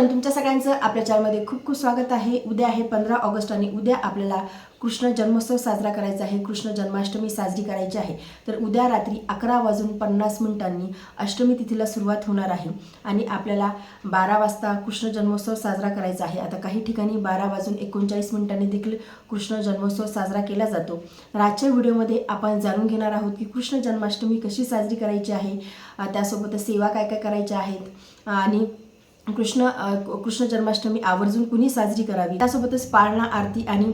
नमस्कार तुमच्या सगळ्यांचं आपल्या चॅनलमध्ये खूप खूप स्वागत आहे. उद्या आहे पंधरा ऑगस्ट आणि उद्या आपल्याला कृष्ण जन्मोत्सव साजरा करायचा आहे. कृष्ण जन्माष्टमी साजरी करायची आहे. तर उद्या रात्री अकरा वाजून पन्नास मिनिटांनी अष्टमी तिथीला सुरुवात होणार आहे आणि आपल्याला बारा वाजता कृष्ण जन्मोत्सव साजरा करायचा आहे. आता काही ठिकाणी बारा वाजून एकोणचाळीस मिनिटांनी देखील कृष्ण जन्मोत्सव साजरा केला जातो. तर आजच्या व्हिडिओमध्ये आपण जाणून घेणार आहोत की कृष्ण जन्माष्टमी कशी साजरी करायची आहे. त्यासोबत त्यासोबतच सेवा काय काय करायच्या आहेत. आणि कृष्ण कृष्ण जन्माष्टमी आवर्जून कुणी साजरी करावी? त्यासोबतच पाळणा आरती आणि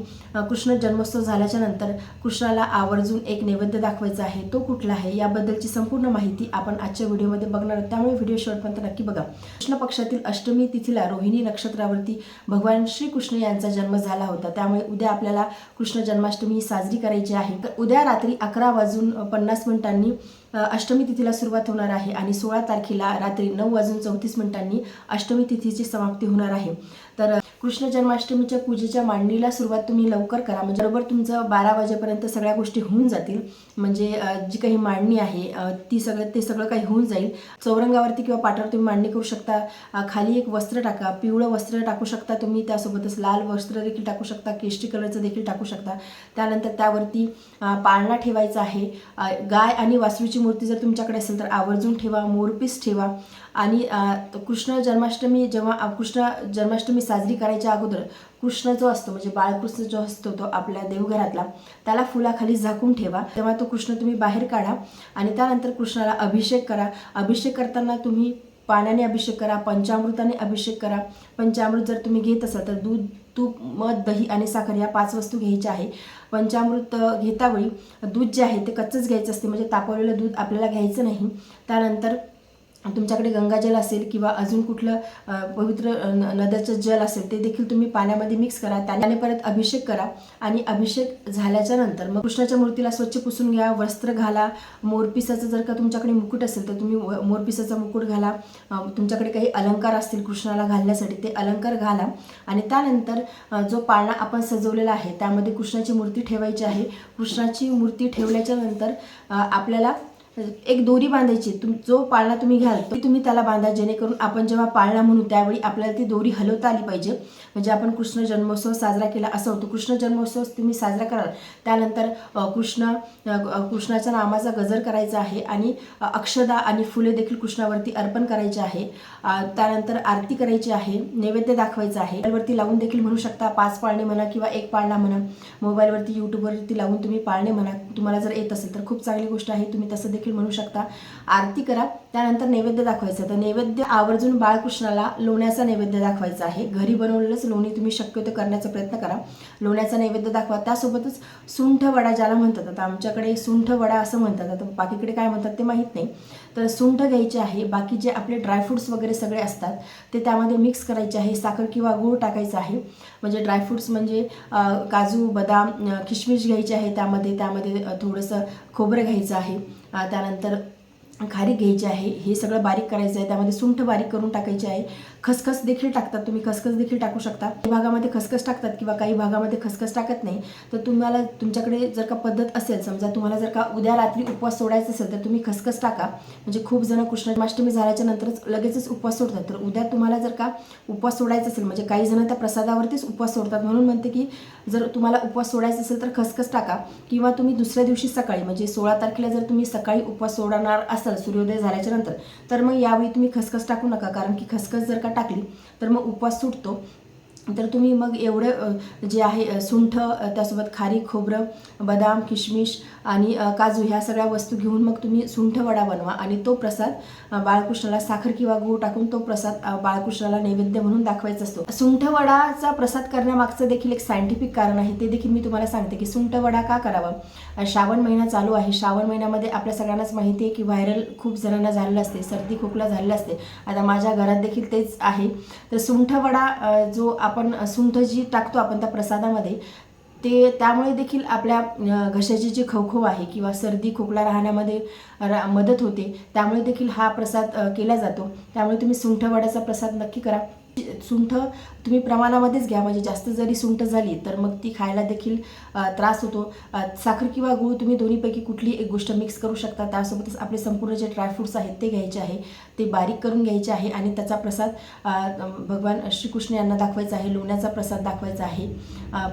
कृष्ण जन्मोत्सव झाल्याच्यानंतर कृष्णाला आवर्जून एक नैवेद्य दाखवायचा आहे. तो कुठला आहे? याबद्दलची संपूर्ण माहिती आपण आजच्या व्हिडिओमध्ये बघणार आहोत. त्यामुळे व्हिडिओ शेवटपर्यंत नक्की बघा. कृष्ण पक्षातील अष्टमी तिथीला रोहिणी नक्षत्रावरती भगवान श्रीकृष्ण यांचा जन्म झाला होता. त्यामुळे उद्या आपल्याला कृष्ण जन्माष्टमी साजरी करायची आहे. तर उद्या रात्री अकरा वाजून पन्नास मिनिटांनी अष्टमी तिथीला सुरुवात होणार आहे आणि सोळा तारखेला रात्री नऊ वाजून चौतीस मिनिटांनी अष्टमी तिथीची समाप्ती होणार आहे. तर कृष्ण जन्माष्टमीच्या पूजेच्या मांडणीला सुरुवात तुम्ही लवकर करा. म्हणजे बरोबर तुमचं बारा वाजेपर्यंत सगळ्या गोष्टी होऊन जातील. म्हणजे जी काही मांडणी आहे ती सगळं ते सगळं काही होऊन जाईल. चौरंगावरती किंवा पाठावर तुम्ही मांडणी करू शकता. खाली एक वस्त्र टाका. पिवळं वस्त्र टाकू शकता तुम्ही. त्यासोबतच लाल वस्त्र देखील टाकू शकता. केशरी कलरचं देखील टाकू शकता. त्यानंतर त्यावरती पाळणा ठेवायचा आहे. गाय आणि वासरूची मूर्ती जर तुमच्याकडे असेल तर आवर्जून ठेवा मोरपीस ठेवा. आणि कृष्ण जन्माष्टमी जेव्हा कृष्ण जन्माष्टमी साजरी करायच्या अगोदर कृष्ण जो असतो म्हणजे बाळकृष्ण जो असतो तो आपल्या देवघरातला त्याला फुलाखाली झाकून ठेवा. तेव्हा तो कृष्ण तुम्ही बाहेर काढा आणि त्यानंतर कृष्णाला अभिषेक करा. अभिषेक करताना तुम्ही पाण्याने अभिषेक करा पंचामृताने अभिषेक करा. पंचामृत जर तुम्ही घेत असाल तर दूध तूप मध दही आणि साखर या पाच वस्तू घ्यायच्या आहे. पंचामृत घेतावेळी दूध जे आहे ते कच्चंच घ्यायचं असते म्हणजे तापवलेलं दूध आपल्याला घ्यायचं नाही. त्यानंतर तुमच्याकडे गंगाजल असेल किंवा अजून कुठलं पवित्र न- नद्याचं जल असेल ते देखील तुम्ही पाण्यामध्ये मिक्स करा. त्याने परत अभिषेक करा. आणि अभिषेक झाल्याच्यानंतर मग कृष्णाच्या मूर्तीला स्वच्छ पुसून घ्या वस्त्र घाला. मोरपिसाचं जर का तुमच्याकडे मुकुट असेल तर तुम्ही मोरपिसाचा मुकुट घाला. तुमच्याकडे काही अलंकार असतील कृष्णाला घालण्यासाठी ते अलंकार घाला. आणि त्यानंतर जो पाळणा आपण सजवलेला आहे त्यामध्ये कृष्णाची मूर्ती ठेवायची आहे. कृष्णाची मूर्ती ठेवल्याच्या नंतर आपल्याला एक दोरी बांधायची तुम जो पाळणा तुम्ही घ्याल तो तुम्ही त्याला बांधा जेणेकरून आपण जेव्हा पाळणा म्हणू त्यावेळी आपल्याला ती दोरी हलवता आली पाहिजे. म्हणजे आपण कृष्ण जन्मोत्सव साजरा केला असं होतो. कृष्ण जन्मोत्सव तुम्ही साजरा कराल. त्यानंतर कृष्ण कृष्णाच्या नामाचा गजर करायचा आहे आणि अक्षदा आणि फुले देखील कृष्णावरती अर्पण करायचे आहे. त्यानंतर आरती करायची आहे. नैवेद्य दाखवायचा आहे. मोबाईलवरती लावून देखील म्हणू शकता पाच पाळणे म्हणा किंवा एक पाळणा म्हणा. मोबाईलवरती यूट्यूबवरती लावून तुम्ही पाळणे म्हणा. तुम्हाला जर येत असेल तर खूप चांगली गोष्ट आहे. तुम्ही तसं देखील म्हणू शकता. आरती करा. त्यानंतर नैवेद्य दाखवायचं. तर नैवेद्य आवर्जून बाळकृष्णाला लोण्याचा नैवेद्य दाखवायचा आहे. घरी बनवलेलंच लोणी तुम्ही शक्यतो करण्याचा प्रयत्न करा. लोण्याचा नैवेद्य दाखवा. त्यासोबतच सुंठ वडा ज्याला म्हणतात. आता आमच्याकडे सुंठ वडा असं म्हणतात. आता बाकीकडे काय म्हणतात ते माहीत नाही. तर सुंठ घ्यायचे आहे. बाकी जे आपले ड्रायफ्रुट्स वगैरे सगळे असतात ते त्यामध्ये मिक्स करायचे आहे. साखर किंवा गूळ टाकायचं आहे. म्हणजे ड्रायफ्रुट्स म्हणजे काजू बदाम किशमिश घ्यायची आहे त्यामध्ये. त्यामध्ये थोडंसं खोबरं घ्यायचं आहे. त्यानंतर खारीक घ्यायची आहे. हे सगळं बारीक करायचं आहे. त्यामध्ये सुंठ बारीक करून टाकायची आहे. खसखस देखील टाकतात तुम्ही खसखस देखील टाकू शकता. काही भागामध्ये खसखस टाकतात किंवा काही भागामध्ये खसखस टाकत नाही तर तुम्हाला तुमच्याकडे जर का पद्धत असेल समजा तुम्हाला जर का उद्या रात्री उपवास सोडायचा असेल तर तुम्ही खसखस टाका. म्हणजे खूप जण कृष्णाष्टमी झाल्याच्या नंतरच लगेचच उपवास सोडतात. तर उद्या तुम्हाला जर का उपवास सोडायचा असेल म्हणजे काही जण त्या प्रसादावरतीच उपवास सोडतात. म्हणून म्हणते की जर तुम्हाला उपवास सोडायचा असेल तर खसखस टाका. किंवा तुम्ही दुसऱ्या दिवशी सकाळी म्हणजे सोळा तारखेला जर तुम्ही सकाळी उपवास सोडणार असाल सूर्योदय झाल्याच्यानंतर तर मग यावेळी तुम्ही खसखस टाकू नका. कारण की खसखस जर का टाकली तर मग उपवास सुटतो. तर तुम्ही मग एवढं जे आहे सुंठ त्यासोबत खारी खोबरं बदाम किशमिश आणि काजू ह्या सगळ्या वस्तू घेऊन मग तुम्ही सुंठ वडा बनवा आणि तो प्रसाद बाळकृष्णाला साखर किंवा गूळ टाकून तो प्रसाद बाळकृष्णाला नैवेद्य म्हणून दाखवायचा असतो. सुंठ वडाचा प्रसाद करण्यामागचं देखील एक सायंटिफिक कारण आहे ते देखील मी तुम्हाला सांगते की सुंठ वडा का करावा? श्रावण महिना चालू आहे. श्रावण महिन्यामध्ये आपल्या सगळ्यांनाच माहिती आहे की व्हायरल खूप जणांना झालेलं असते सर्दी खोकला झालेला असते. आता माझ्या घरात देखील तेच आहे. तर सुंठ वडा जो आपण सुंठ जी टाकतो आपण त्या प्रसादामध्ये ते त्यामुळे देखील आपल्या घशाची जी खवखव आहे किंवा सर्दी खोकला राहण्यामध्ये रा- मदत होते. त्यामुळे देखील हा प्रसाद केला जातो. त्यामुळे तुम्ही सुंठवड्याचा प्रसाद नक्की करा. सुंठ तुम्ही प्रमाणामध्येच घ्या. म्हणजे जास्त जरी सुंठ झाली तर मग ती खायला देखील त्रास होतो. साखर किंवा गूळ तुम्ही दोन्हीपैकी कुठली एक गोष्ट मिक्स करू शकता. त्यासोबतच आपले संपूर्ण जे ड्रायफ्रूट्स आहेत ते घ्यायचे आहे. ते बारीक करून घ्यायचे आहे आणि त्याचा प्रसाद भगवान श्रीकृष्ण यांना दाखवायचा आहे. लोण्याचा प्रसाद दाखवायचा आहे.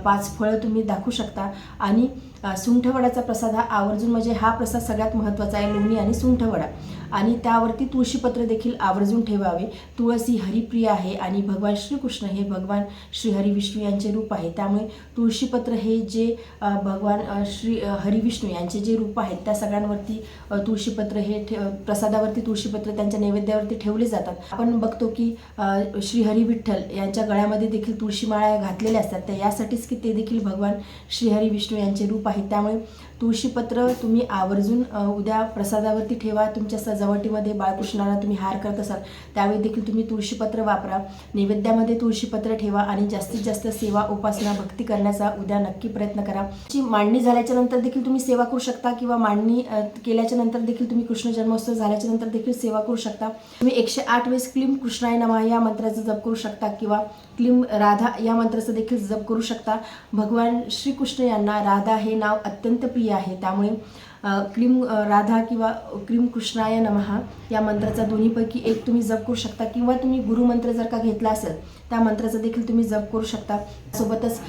पाच फळं तुम्ही दाखवू शकता. आणि सुंठवडाचा सुंठवड्याचा प्रसाद हा आवर्जून म्हणजे हा प्रसाद सगळ्यात महत्त्वाचा आहे. लोणी आणि सुंठवडा आणि त्यावरती तुळशीपत्र देखील आवर्जून ठेवावे. तुळसी हरिप्रिया हरिप्रिय आहे आणि भगवान श्रीकृष्ण हे भगवान श्री हरिविष्णू यांचे रूप आहे. त्यामुळे तुळशीपत्र हे जे भगवान श्री हरिविष्णू यांचे जे रूप आहेत त्या सगळ्यांवरती तुळशीपत्र हे ठे प्रसादावरती तुळशीपत्र त्यांच्या नैवेद्यावरती ठेवले जातात. आपण बघतो की श्री हरी विठ्ठल यांच्या गळ्यामध्ये देखील तुळशीमाळा घातलेल्या असतात. तर यासाठीच की ते देखील भगवान श्री हरी विष्णू यांचे रूप आहे. त्यामुळे तुळशीपत्र तुम्ही आवर्जून उद्या प्रसादावरती ठेवा. तुमच्या सजावटीमध्ये बाळकृष्णाला तुम्ही हार करत असाल त्यावेळी देखील तुम्ही तुळशीपत्र वापरा. नैवेद्यामध्ये तुळशीपत्र ठेवा आणि जास्तीत जास्त सेवा उपासना भक्ती करण्याचा उद्या नक्की प्रयत्न करा. जी मांडणी झाल्याच्यानंतर देखील तुम्ही सेवा करू शकता किंवा मांडणी केल्याच्यानंतर देखील तुम्ही कृष्ण जन्मोत्सव झाल्याच्यानंतर देखील सेवा करू शकता. तुम्ही एकशे आठ वेळेस क्लीम कृष्णाय नमा या मंत्राचा जप करू शकता किंवा क्लीम राधा या मंत्राचा देखील जप करू शकता. भगवान श्रीकृष्ण यांना राधा हे नाव अत्यंत प्रिय आहे. त्यामुळे क्लीम राधा किंवा क्लीम कृष्णाय नमहा या मंत्राचा दोन्हीपैकी एक तुम्ही जप करू शकता किंवा तुम्ही गुरुमंत्र जर का घेतला असेल त्या मंत्राचा देखील तुम्ही जप करू शकता. सोबतच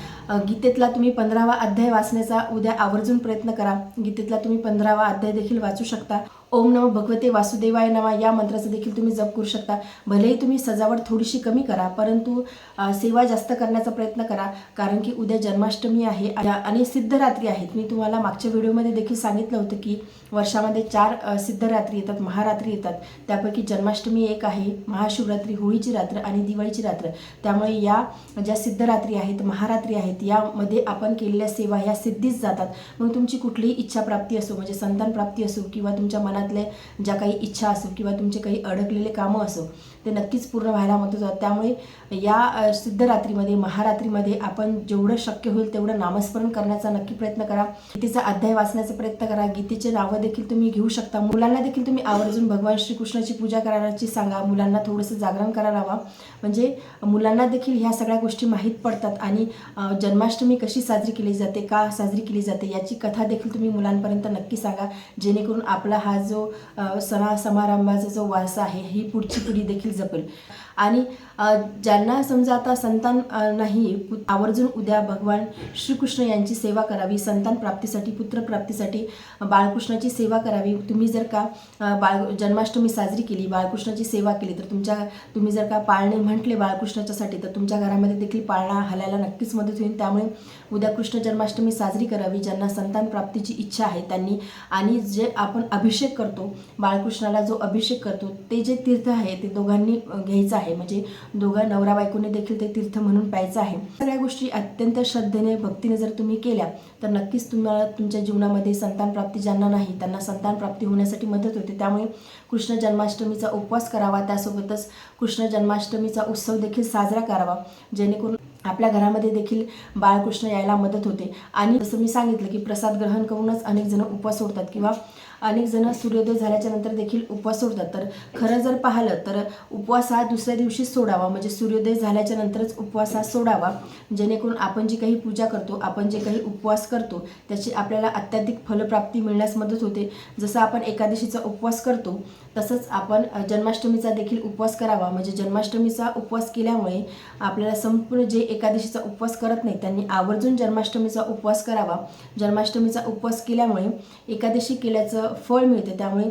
गीतेतला तुम्ही पंधरावा अध्याय वाचण्याचा उद्या आवर्जून प्रयत्न करा. गीतेतला तुम्ही पंधरावा अध्याय देखील वाचू शकता. ओम नम भगवते वासुदेवाय नमा. या मंत्राचा देखील तुम्ही जप करू शकता. भलेही तुम्ही सजावट थोडीशी कमी करा परंतु सेवा जास्त करण्याचा प्रयत्न करा कारण की उद्या जन्माष्टमी आहे आणि सिद्धरात्री आहेत. मी तुम्हाला मागच्या व्हिडिओमध्ये देखील सांगितलं होतं की वर्षामध्ये चार सिद्धरात्री येतात महारात्री येतात. त्यापैकी जन्माष्टमी एक आहे महाशिवरात्री होळीची रात्र आणि दिवाळीची रात्र. त्यामुळे या ज्या सिद्धरात्री आहेत महारात्री आहेत यामध्ये आपण केलेल्या सेवा ह्या सिद्धीच जातात. मग तुमची कुठलीही इच्छा प्राप्ती असो म्हणजे संतान प्राप्ती असो किंवा तुमच्या मनात मनातल्या ज्या काही इच्छा असो किंवा तुमचे काही अडकलेले कामं असो ते नक्कीच पूर्ण व्हायला मदत होतात त्यामुळे या सिद्धरात्रीमध्ये महारात्रीमध्ये आपण जेवढं शक्य होईल तेवढं नामस्मरण करण्याचा नक्की प्रयत्न करा. गीतेचा अध्याय वाचण्याचा प्रयत्न करा. गीतेचे नावं देखील तुम्ही घेऊ शकता. मुलांना देखील तुम्ही आवर्जून भगवान श्रीकृष्णाची पूजा करायची सांगा. मुलांना थोडंसं जागरण करायला हवा म्हणजे मुलांना देखील ह्या सगळ्या गोष्टी माहीत पडतात. आणि जन्माष्टमी कशी साजरी केली जाते का साजरी केली जाते याची कथा देखील तुम्ही मुलांपर्यंत नक्की सांगा. जेणेकरून आपला हा जो जो सणा समारंभाचा जो वारसा आहे ही पुढची पिढी देखील जपेल. आणि ज्यांना समजा आता संतान नाही आवर्जून उद्या भगवान श्रीकृष्ण यांची सेवा करावी संतान प्राप्तीसाठी पुत्र प्राप्तीसाठी बाळकृष्णाची सेवा करावी तुम्ही जर का बाळ जन्माष्टमी साजरी केली बाळकृष्णाची सेवा केली तर तुमच्या तुम्ही जर का पाळणे म्हटले बाळकृष्णाच्यासाठी तर तुमच्या घरामध्ये देखील पाळणा हलायला नक्कीच मदत होईल. त्यामुळे उद्या कृष्ण जन्माष्टमी साजरी करावी ज्यांना संतान प्राप्तीची इच्छा आहे त्यांनी आणि जे आपण अभिषेक करतो बाळकृष्णाला जो अभिषेक करतो ते जे तीर्थ आहे ते दोघांनी घ्यायचं आहे. म्हणजे दोघं नवरा बायकोने देखील ते तीर्थ म्हणून प्यायचं आहे. सगळ्या गोष्टी अत्यंत श्रद्धेने भक्तीने जर तुम्ही केल्या तर नक्कीच तुम्हाला तुमच्या जीवनामध्ये संतान प्राप्ती ज्यांना नाही त्यांना संतान प्राप्ती होण्यासाठी मदत होते. त्यामुळे कृष्ण जन्माष्टमीचा उपवास करावा. त्यासोबतच कृष्ण जन्माष्टमीचा उत्सव देखील साजरा करावा. जेणेकरून आपल्या घरामध्ये देखील बाळकृष्ण यायला मदत होते. आणि जसं मी सांगितलं की प्रसाद ग्रहण करूनच अनेक जण उपवास सोडतात किंवा अनेक जण सूर्योदय झाल्याच्यानंतर देखील उपवास सोडतात. तर खरं जर पाहिलं तर उपवास हा दुसऱ्या दिवशीच सोडावा. म्हणजे सूर्योदय झाल्याच्या नंतरच उपवास हा सोडावा. जेणेकरून आपण जी काही पूजा करतो आपण जे काही उपवास करतो त्याची आपल्याला अत्याधिक फलप्राप्ती मिळण्यास मदत होते. जसं आपण एकादशीचा उपवास करतो तसंच आपण जन्माष्टमीचा देखील उपवास करावा. म्हणजे जन्माष्टमीचा उपवास केल्यामुळे आपल्याला संपूर्ण जे एकादशीचा उपवास करत नाही त्यांनी आवर्जून जन्माष्टमीचा उपवास करावा. जन्माष्टमीचा उपवास केल्यामुळे एकादशी केल्याचं फळ मिळते त्यामुळे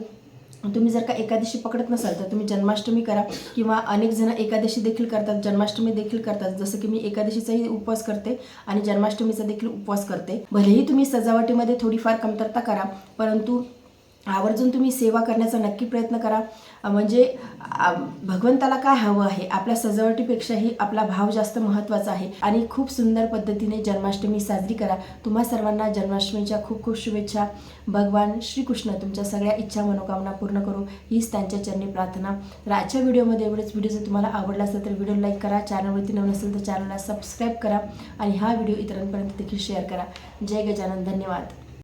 तुम्ही जर का एकादशी पकडत नसाल तर तुम्ही जन्माष्टमी करा किंवा अनेक जण एकादशी देखील करतात जन्माष्टमी देखील करतात. जसं की मी एकादशीचाही उपवास करते आणि जन्माष्टमीचा देखील उपवास करते. भलेही तुम्ही सजावटीमध्ये थोडीफार कमतरता करा परंतु आवर्जून तुम्ही सेवा करण्याचा नक्की प्रयत्न करा. म्हणजे भगवंताला काय हवं आहे? आपल्या सजावटीपेक्षाही आपला भाव जास्त महत्त्वाचा आहे. आणि खूप सुंदर पद्धतीने जन्माष्टमी साजरी करा. तुम्हा सर्वांना जन्माष्टमीच्या खूप खूप शुभेच्छा. भगवान श्रीकृष्ण तुमच्या सगळ्या इच्छा मनोकामना पूर्ण करू हीच त्यांच्या चरणी प्रार्थना. तर आजच्या व्हिडिओमध्ये एवढेच. व्हिडिओ जर तुम्हाला आवडला असेल तर व्हिडिओ लाईक करा. चॅनलवरती नवीन असेल तर चॅनलला सबस्क्राईब करा. आणि हा व्हिडिओ इतरांपर्यंत देखील शेअर करा. जय गजानन. धन्यवाद.